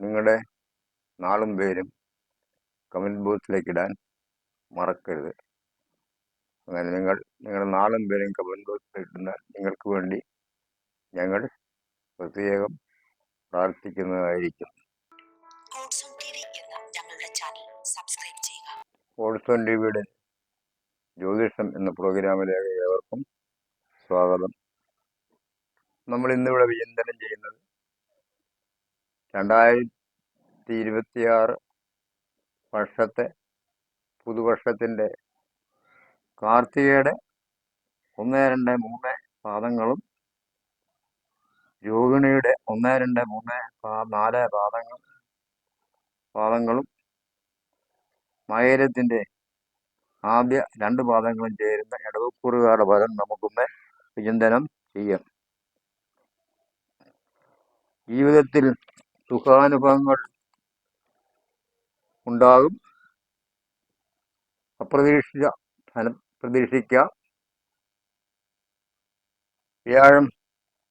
നിങ്ങളുടെ നാളും പേരും കമന്റ് ബോക്സിലേക്ക് ഇടാൻ മറക്കരുത്. അങ്ങനെ നിങ്ങൾ നിങ്ങളുടെ നാളും പേരും കമന്റ് ബോക്സിൽ ഇടുന്നാൽ നിങ്ങൾക്ക് വേണ്ടി ഞങ്ങൾ പ്രത്യേകം പ്രാർത്ഥിക്കുന്നതായിരിക്കും. ഓൾസോൺ ടി വിയുടെ ജ്യോതിഷം എന്ന പ്രോഗ്രാമിലേക്ക് ഏവർക്കും സ്വാഗതം. നമ്മൾ ഇന്നിവിടെ വിചിന്തനം ചെയ്യുന്നത് രണ്ടായിരത്തി ഇരുപത്തിയാറ് വർഷത്തെ പുതുവർഷത്തിന്റെ കാർത്തികയുടെ ഒന്ന് രണ്ട് മൂന്ന് പാദങ്ങളും രോഹിണിയുടെ ഒന്ന് രണ്ട് മൂന്ന് നാല് പാദങ്ങൾ പാദങ്ങളും മകരത്തിന്റെ ആദ്യ രണ്ട് പാദങ്ങളും ചേരുന്ന ഇടവക്കൂറുകാരുടെ ഫലം നമുക്കൊന്ന് വിചിന്തനം ചെയ്യാം. ജീവിതത്തിൽ സുഖാനുഭവങ്ങൾ ഉണ്ടാകും. അപ്രതീക്ഷിത ഫലം പ്രതീക്ഷിക്കാം. വ്യാഴം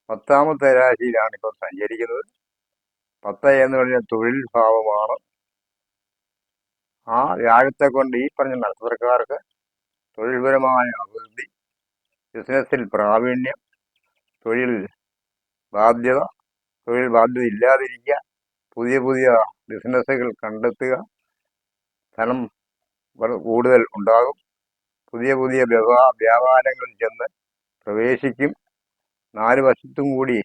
പത്താമത്തെ രാശിയിലാണ് ഇപ്പോൾ സഞ്ചരിക്കുന്നത്. പത്ത് എന്ന് പറഞ്ഞാൽ തൊഴിൽ ഭാവമാണ്. ആ വ്യാഴത്തെ കൊണ്ട് ഈ പറഞ്ഞ നക്ഷത്രക്കാർക്ക് തൊഴിൽപരമായ അഭിവൃദ്ധി ബിസിനസ്സിൽ പ്രാവീണ്യം തൊഴിൽ ബാധ്യത തൊഴിൽ ബാധ്യത ഇല്ലാതിരിക്കുക പുതിയ പുതിയ ബിസിനസ്സുകൾ കണ്ടെത്തുക. ധനം കൂടുതൽ ഉണ്ടാകും. പുതിയ പുതിയ വ്യവഹാ വ്യാപാരങ്ങളിൽ ചെന്ന് പ്രവേശിക്കും. നാല് വശത്തും കൂടി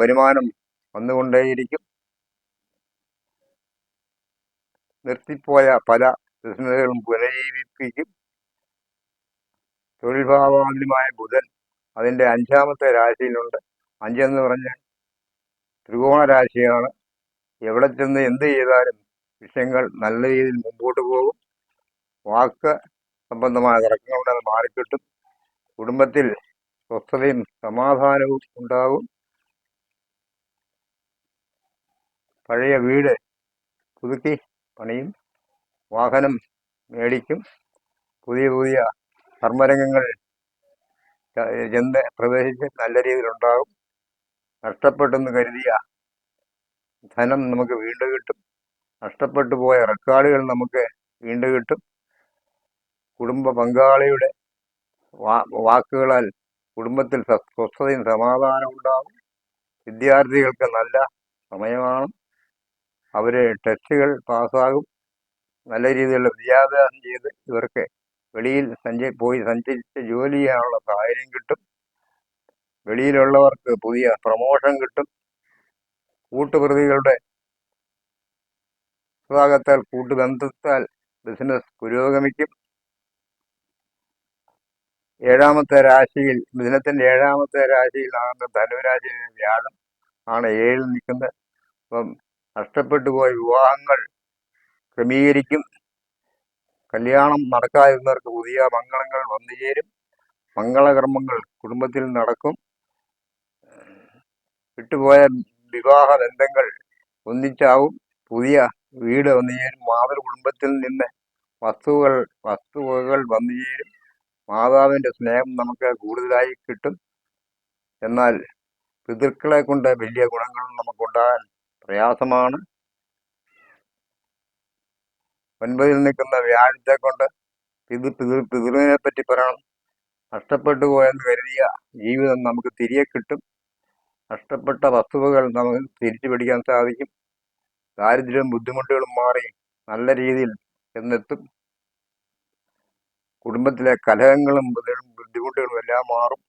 വരുമാനം വന്നുകൊണ്ടേയിരിക്കും. നിർത്തിപ്പോയ പല ബിസിനസ്സുകളും പുനരുജ്ജീവിപ്പിക്കും തൊഴിൽ ഭാവാന്യമായ ബുധൻ അതിന്റെ അഞ്ചാമത്തെ രാശിയിലുണ്ട്. അഞ്ചെന്ന് പറഞ്ഞാൽ ത്രികോണ രാശിയാണ്. എവിടെ ചെന്ന് എന്ത് ചെയ്താലും വിഷയങ്ങൾ നല്ല രീതിയിൽ മുമ്പോട്ട് പോകും. വാക്ക് സംബന്ധമായ തർക്കങ്ങളുടെ അത് മാറിക്കിട്ടും. കുടുംബത്തിൽ സ്വസ്ഥതയും സമാധാനവും ഉണ്ടാകും. പഴയ വീട് പുതുക്കി പണിയും വാഹനം മേടിക്കും. പുതിയ പുതിയ കർമ്മരംഗങ്ങൾ ചെന്ന് പ്രവേശിച്ച് നല്ല രീതിയിലുണ്ടാകും നഷ്ടപ്പെട്ടെന്ന് കരുതിയ ധനം നമുക്ക് വീണ്ടും കിട്ടും. നഷ്ടപ്പെട്ടു പോയ റെക്കോർഡുകൾ നമുക്ക് വീണ്ടും കിട്ടും. കുടുംബ പങ്കാളിയുടെ വാക്കുകളാൽ കുടുംബത്തിൽ സ്വ- സ്വസ്ഥതയും സമാധാനവും ഉണ്ടാകും. വിദ്യാർത്ഥികൾക്ക് നല്ല സമയമാണ് അവർ ടെസ്റ്റുകൾ പാസ്സാകും. നല്ല രീതിയിലുള്ള വിദ്യാഭ്യാസം ചെയ്ത് ഇവർക്ക് വെളിയിൽ സഞ്ചരി പോയി സഞ്ചരിച്ച് ജോലി ചെയ്യാനുള്ള സാഹചര്യം കിട്ടും. വെളിയിലുള്ളവർക്ക് പുതിയ പ്രമോഷൻ കിട്ടും. കൂട്ടുപ്രതികളുടെ വിഭാഗത്താൽ കൂട്ടുബന്ധത്താൽ ബിസിനസ് പുരോഗമിക്കും. ഏഴാമത്തെ രാശിയിൽ മിഥുനത്തിന്റെ ഏഴാമത്തെ രാശിയിൽ ആണ് ധനുരാശിയിൽ വ്യാഴം ആണ് ഏഴിൽ നിൽക്കുന്നത്. അപ്പം നഷ്ടപ്പെട്ടു പോയ വിവാഹങ്ങൾ ക്രമീകരിക്കും. കല്യാണം നടക്കാതിരുന്നവർക്ക് പുതിയ മംഗളങ്ങൾ വന്നു ചേരും മംഗളകർമ്മങ്ങൾ കുടുംബത്തിൽ നടക്കും. വിട്ടുപോയ വിവാഹ ബന്ധങ്ങൾ ഒന്നിച്ചാവും പുതിയ വീട് വന്നു ചേരും. മാതൃ കുടുംബത്തിൽ നിന്ന് വസ്തുക്കൾ വസ്തുവകകൾ വന്നു ചേരും. മാതാവിന്റെ സ്നേഹം നമുക്ക് കൂടുതലായി കിട്ടും. എന്നാൽ പിതൃക്കളെ കൊണ്ട് വലിയ ഗുണങ്ങൾ നമുക്കുണ്ടാകാൻ പ്രയാസമാണ്. ഒൻപതിൽ നിൽക്കുന്ന വ്യാഴത്തെ കൊണ്ട് പിതൃ പിതൃ പിതൃവിനെ പറ്റി പറയണം. നഷ്ടപ്പെട്ടു പോയെന്ന് കരുതിയ ജീവിതം നമുക്ക് തിരികെ കിട്ടും. നഷ്ടപ്പെട്ട വസ്തുവകൾ നമുക്ക് തിരിച്ചു പിടിക്കാൻ സാധിക്കും. ദാരിദ്ര്യവും ബുദ്ധിമുട്ടുകളും മാറി നല്ല രീതിയിൽ എന്നെത്തും കുടുംബത്തിലെ കലഹങ്ങളും ബുദ്ധിമുട്ടുകളും എല്ലാം മാറും.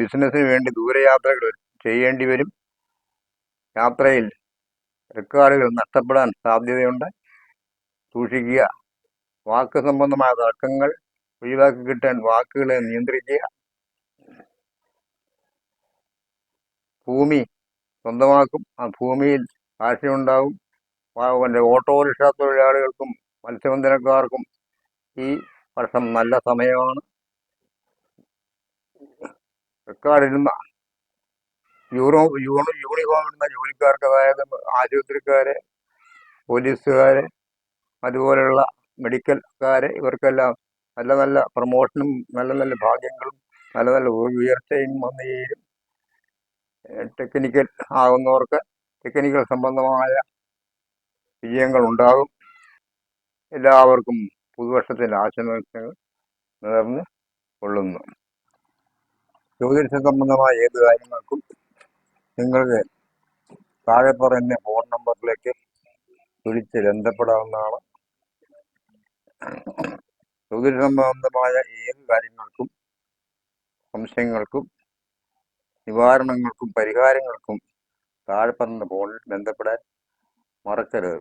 ബിസിനസ്സിന് വേണ്ടി ദൂരയാത്രകൾ ചെയ്യേണ്ടി വരും. യാത്രയിൽ റെക്കോർഡുകൾ നഷ്ടപ്പെടാൻ സാധ്യതയുണ്ട്. സൂക്ഷിക്കുക. വാക്ക് സംബന്ധമായ തർക്കങ്ങൾ ഒഴിവാക്കി കിട്ടാൻ വാക്കുകളെ നിയന്ത്രിക്കുക. ഭൂമി സ്വന്തമാക്കും. ആ ഭൂമിയിൽ കാഴ്ചയുണ്ടാകും പിന്നെ ഓട്ടോറിക്ഷ തൊഴിലാളികൾക്കും മത്സ്യബന്ധനക്കാർക്കും ഈ വർഷം നല്ല സമയമാണ്. റെക്കാർഡിരുന്ന യൂറോ യൂണി യൂണിഫോം ഇടുന്ന ജോലിക്കാർക്ക് അതായത് ആശുപത്രിക്കാരെ പോലീസുകാരെ അതുപോലെയുള്ള മെഡിക്കൽക്കാരെ ഇവർക്കെല്ലാം നല്ല നല്ല പ്രമോഷനും നല്ല നല്ല ഭാഗ്യങ്ങളും നല്ല നല്ല ഉയർച്ചയും വന്നു ചേരും. ടെക്നിക്കൽ ആകുന്നവർക്ക് ടെക്നിക്കൽ സംബന്ധമായ വിജയങ്ങൾ ഉണ്ടാകും എല്ലാവർക്കും പുതുവർഷത്തിന്റെ ആശംസകൾ നേർന്ന് കൊള്ളുന്നു. ജ്യോതിഷ സംബന്ധമായ ഏത് കാര്യങ്ങൾക്കും നിങ്ങൾക്ക് താഴെ പറയുന്ന ഫോൺ നമ്പറിലേക്ക് വിളിച്ച് ബന്ധപ്പെടാവുന്നതാണ്. ജ്യോതിഷ സംബന്ധമായ ഏത് കാര്യങ്ങൾക്കും സംശയങ്ങൾക്കും നിവാരണങ്ങൾക്കും പരിഹാരങ്ങൾക്കും താഴെ പറഞ്ഞ ഫോണിൽ ബന്ധപ്പെടാൻ മറക്കരുത്.